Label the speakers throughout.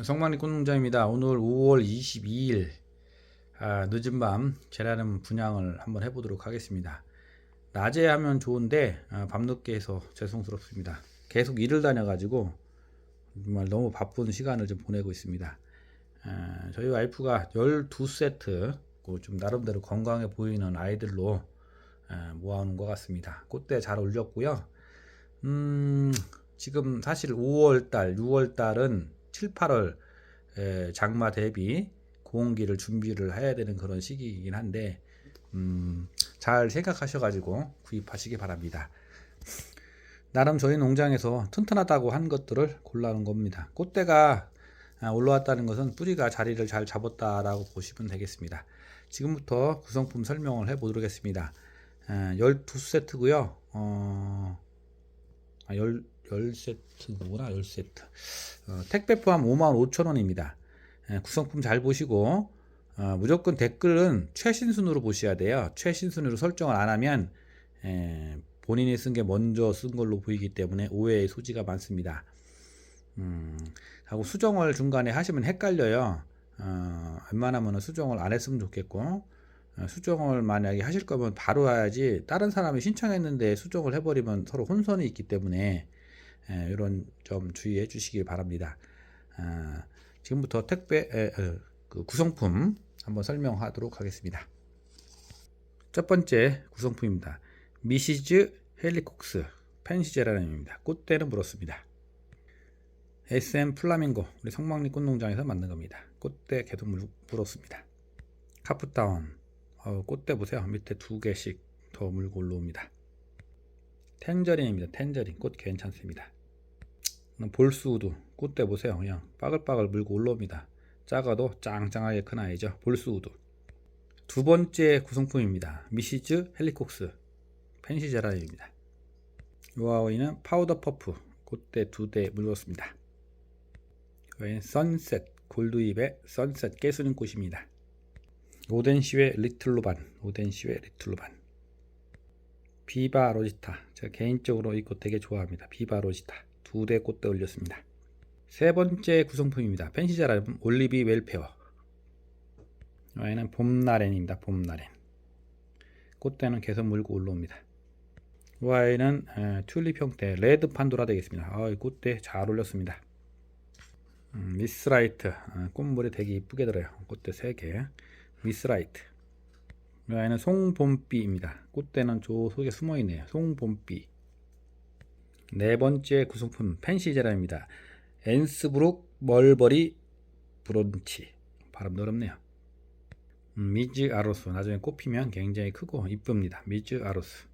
Speaker 1: 성만리 꽃농장입니다. 오늘 5월 22일 아, 늦은 밤 계란음 분양을 한번 해보도록 하겠습니다. 낮에 하면 좋은데 아, 밤늦게 해서 죄송스럽습니다. 계속 일을 다녀가지고 정말 너무 바쁜 시간을 좀 보내고 있습니다. 아, 저희 와이프가 12세트 그좀 나름대로 건강해 보이는 아이들로 아, 모아놓은 것 같습니다. 꽃대 잘 올렸고요. 음, 지금 사실 5월달, 6월달은 7, 8월 에, 장마 대비 고온기를 준비를 해야 되는 그런 시기이긴 한데 음, 잘 생각하셔가지고 구입하시기 바랍니다. 나름 저희 농장에서 튼튼하다고 한 것들을 골라놓은 겁니다. 꽃대가 아, 올라왔다는 것은 뿌리가 자리를 잘 잡았다라고 보시면 되겠습니다. 지금부터 구성품 설명을 해보도록 하겠습니다. 12세트고요. 어, 아, 10, 10세트구나, 10세트. 어, 택배 포함 55,000원입니다. 구성품 잘 보시고, 어, 무조건 댓글은 최신 순으로 보셔야 돼요. 최신 순으로 설정을 안 하면, 에, 본인이 쓴 게 먼저 쓴 걸로 보이기 때문에 오해의 소지가 많습니다. 음, 하고 수정을 중간에 하시면 헷갈려요. 어, 웬만하면 수정을 안 했으면 좋겠고, 어, 수정을 만약에 하실 거면 바로 해야지 다른 사람이 신청했는데 수정을 해버리면 서로 혼선이 있기 때문에 에, 이런 점 주의해 주시길 바랍니다. 아, 지금부터 택배 에, 에, 그 구성품 한번 설명하도록 하겠습니다. 첫 번째 구성품입니다. 미시즈 헬리콕스 펜시제라님입니다. 꽃대는 물었습니다. SM 플라밍고 우리 성막리 꽃농장에서 만든 겁니다. 꽃대 계속 물, 물었습니다. 카프다운 어, 꽃대 보세요. 밑에 두 개씩 더 물고 올라옵니다. 탱저린입니다. 탱저린 꽃 괜찮습니다. 볼스우드 꽃대 보세요. 그냥 빠글빠글 물고 올라옵니다. 작아도 짱짱하게 큰 아이죠. 볼스우드. 두 번째 구성품입니다. 미시즈 헬리콕스 펜시 제라입니다. 이 아이는 파우더 퍼프 꽃대 두 대 물었습니다. 여기는 선셋 골드입의 선셋 깨수는 꽃입니다. 오덴시웨 리틀로반 오덴시웨 리틀로반 비바 로지타 제가 개인적으로 이 꽃 되게 좋아합니다. 비바 로지타 두 대 꽃대 올렸습니다. 세 번째 구성품입니다. 펜시자라는 올리비 웰페어 여기는 봄나렌입니다. 봄나렌 꽃대는 계속 물고 올라옵니다. 와이는 튤립 형태 레드 판도라 되겠습니다. 아, 이 꽃대 잘 올렸습니다. 음, 미스라이트 아, 꽃물이 되게 이쁘게 들어요. 꽃대 3개 미스라이트 이 아이는 송봄비입니다. 꽃대는 저 속에 숨어 있네요. 송봄비 네 번째 구성품 펜시제라입니다. 엔스브룩 멀버리 브론치 발음 어렵네요. 음, 미즈 아로스 나중에 꽃피면 굉장히 크고 이쁩니다. 미즈 아로스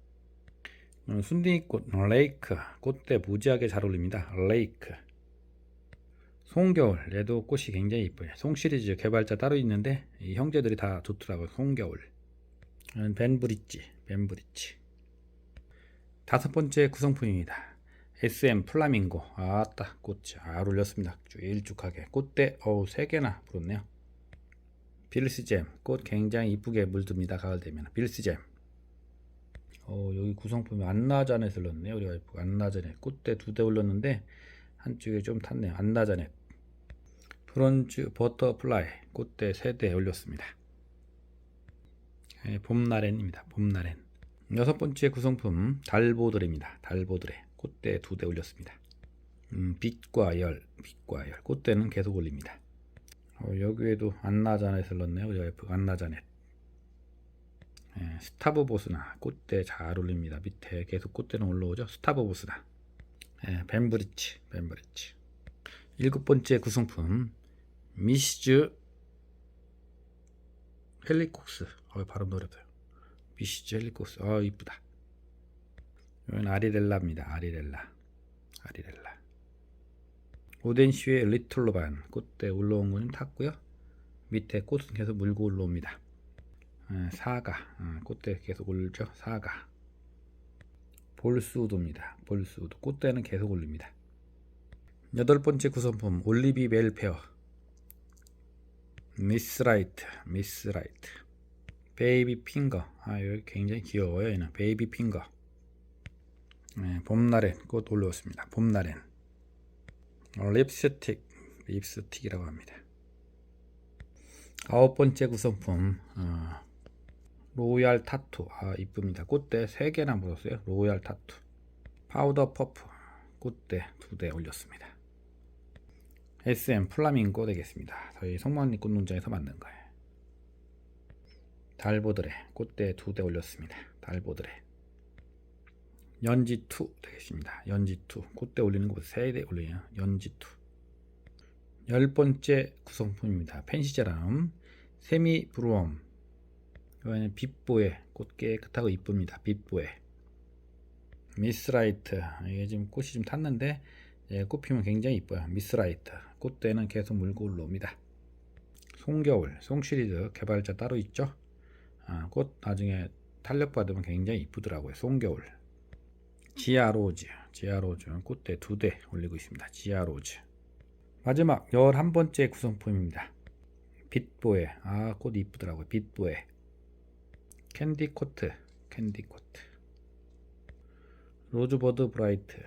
Speaker 1: 음, 순딩이꽃 레이크 꽃대 무지하게 잘 어울립니다. 레이크 송겨울 얘도 꽃이 굉장히 이뻐요. 송 시리즈 개발자 따로 있는데 이 형제들이 다 좋더라고요. 송겨울 음, 벤브리지 벤브리지 다섯 번째 구성품입니다. SM 플라밍고 아따 꽃 잘 올렸습니다. 일쭉하게 꽃대 어우 세 개나 불었네요. 빌스잼 꽃 굉장히 이쁘게 물듭니다. 가을 되면 빌스잼 어, 여기 구성품이 안나자넷을 넣었네요. 우리 와이프가 안나자넷 꽃대 두 대 올렸는데 한쪽에 좀 탔네요. 안나자넷 브론즈 버터플라이 꽃대 세 대 올렸습니다. 예, 봄나렌입니다. 봄나렌 여섯 번째 구성품 달보드레입니다. 달보드레 꽃대 두 대 올렸습니다. 음, 빛과 열, 빛과 열 꽃대는 계속 올립니다. 어, 여기에도 안나자넷을. 우리 와이프가 안나자넷 예, 스타브 보스나 꽃대 잘 올립니다. 밑에 계속 꽃대는 올라오죠. 스타브 보스나 예, 벤브리치 벤브리치 일곱 번째 구성품 미시즈 헬리콕스 어, 발음 어렵어요. 미시즈 헬리콕스 아 이쁘다. 이건 아리렐라입니다. 아리렐라. 아리렐라. 오덴시의 리틀로반. 꽃대 올라온 거는 탔고요. 밑에 꽃은 계속 물고 올라옵니다. 예, 사과 어, 꽃대 계속 올죠? 사과 볼수우드입니다. 볼수우드. 꽃대는 계속 올립니다. 여덟 번째 구성품 올리비 멜페어. 미스라이트 미스라이트 베이비 핑거 아 여기 굉장히 귀여워요 얘는 베이비 핑거 네, 봄날엔 꽃 올라왔습니다 봄날엔 어, 립스틱 립스틱이라고 합니다. 아홉 번째 구성품 어, 로얄 타투 아 이쁩니다. 꽃대 3개나 묻었어요. 로얄 타투 파우더 퍼프 꽃대 2대 올렸습니다. SM 플라밍고 되겠습니다. 저희 성만리 꽃농장에서 만든 거예요. 달보드레 꽃대 2대 올렸습니다. 달보드레 연지 2 되겠습니다. 연지 2 꽃대 올리는 것보다 3대 올려요. 연지 2 열 번째 구성품입니다. 펜시자람 세미 브루엄 이거는 빛보에 꽃 깨끗하고 이쁩니다. 빛보에 미스라이트 이게 지금 꽃이 좀 탔는데 예, 꽃 피면 굉장히 이뻐요. 미스라이트 꽃대는 계속 물고 올라옵니다. 송겨울 송시리즈 개발자 따로 있죠. 아, 꽃 나중에 탄력 받으면 굉장히 이쁘더라고요. 송겨울 지아로즈 지아로즈 꽃대 두 대 올리고 있습니다. 지아로즈 마지막 11번째 구성품입니다. 빛보에 아 꽃 이쁘더라고요. 빛보에 캔디 코트 캔디 코트 로즈버드 브라이트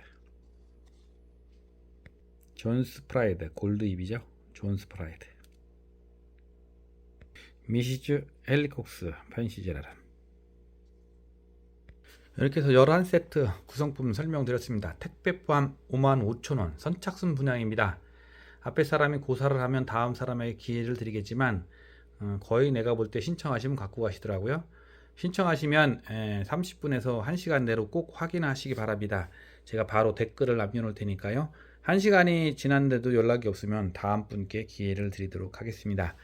Speaker 1: 존스 프라이드 골드 잎이죠. 존스 프라이드 미시즈 헬리콕스 펜시제라람 이렇게 해서 11세트 구성품 설명드렸습니다. 택배 포함 55,000원 선착순 분양입니다. 앞에 사람이 고사를 하면 다음 사람에게 기회를 드리겠지만 어, 거의 내가 볼 때 신청하시면 갖고 가시더라고요. 신청하시면 30분에서 1시간 내로 꼭 확인하시기 바랍니다. 제가 바로 댓글을 남겨놓을 테니까요. 1시간이 지났는데도 연락이 없으면 다음 분께 기회를 드리도록 하겠습니다.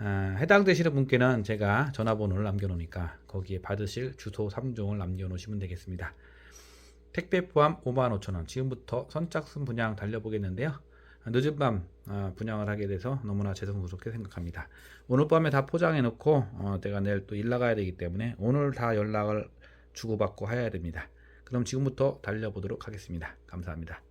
Speaker 1: 아, 해당되시는 분께는 제가 전화번호를 남겨놓으니까 거기에 받으실 주소 3종을 남겨놓으시면 되겠습니다. 택배 포함 55,000원 지금부터 선착순 분양 달려보겠는데요. 늦은 밤 어, 분양을 하게 돼서 너무나 죄송스럽게 생각합니다. 오늘 밤에 다 포장해 놓고 어, 내가 내일 또 일 나가야 되기 때문에 오늘 다 연락을 주고받고 해야 됩니다. 그럼 지금부터 달려보도록 하겠습니다. 감사합니다.